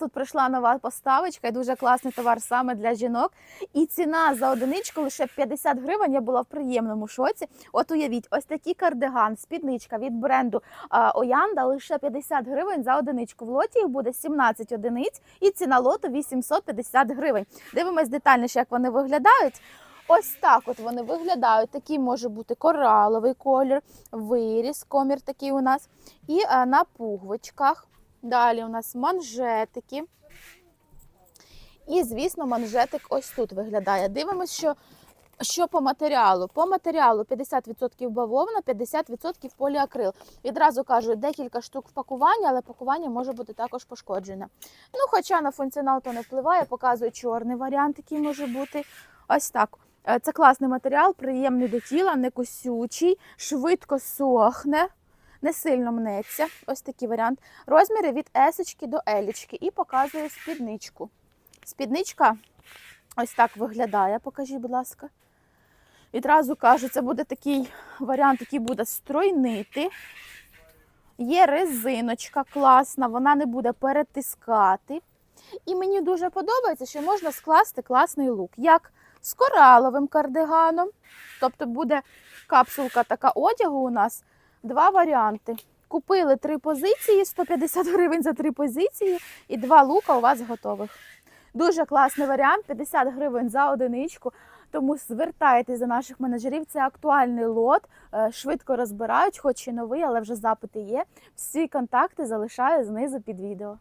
Тут прийшла нова поставочка і дуже класний товар саме для жінок. І ціна за одиничку лише 50 гривень. Я була в приємному шоці. От уявіть, ось такий кардиган, спідничка від бренду Оянда лише 50 гривень за одиничку. В лоті їх буде 17 одиниць, і ціна лоту 850 гривень. Дивимось детальніше, як вони виглядають. Ось так от вони виглядають. Такий може бути кораловий колір, виріз, комір такий у нас. І а, на пуговичках. Далі у нас манжетики. І, звісно, манжетик ось тут виглядає. Дивимось, що, що по матеріалу. По матеріалу 50% бавовна, 50% поліакрил. Відразу кажу, декілька штук в пакуванні, але пакування може бути також пошкоджене. Ну, хоча на функціонал то не впливає, показую чорний варіант, який може бути. Ось так. Е, Це класний матеріал, приємний до тіла, не косючий, швидко сохне, не сильно мнеться. Ось такий варіант. Розміри від есочки до елічки. І показую спідничку. Спідничка ось так виглядає. Покажіть, будь ласка. Відразу кажу, це буде такий варіант, який буде стройнити. Є резиночка класна, вона не буде перетискати. І мені дуже подобається, що можна скласти класний лук, як з кораловим кардиганом. Тобто буде капсулка така одягу у нас. Два варіанти. Купили три позиції, 150 гривень за три позиції, і два лука у вас готових. Дуже класний варіант, 50 гривень за одиничку. Тому звертайтеся до наших менеджерів. Це актуальний лот. е, Швидко розбирають, хоч і новий, але вже запити є. Всі контакти залишаю знизу під відео.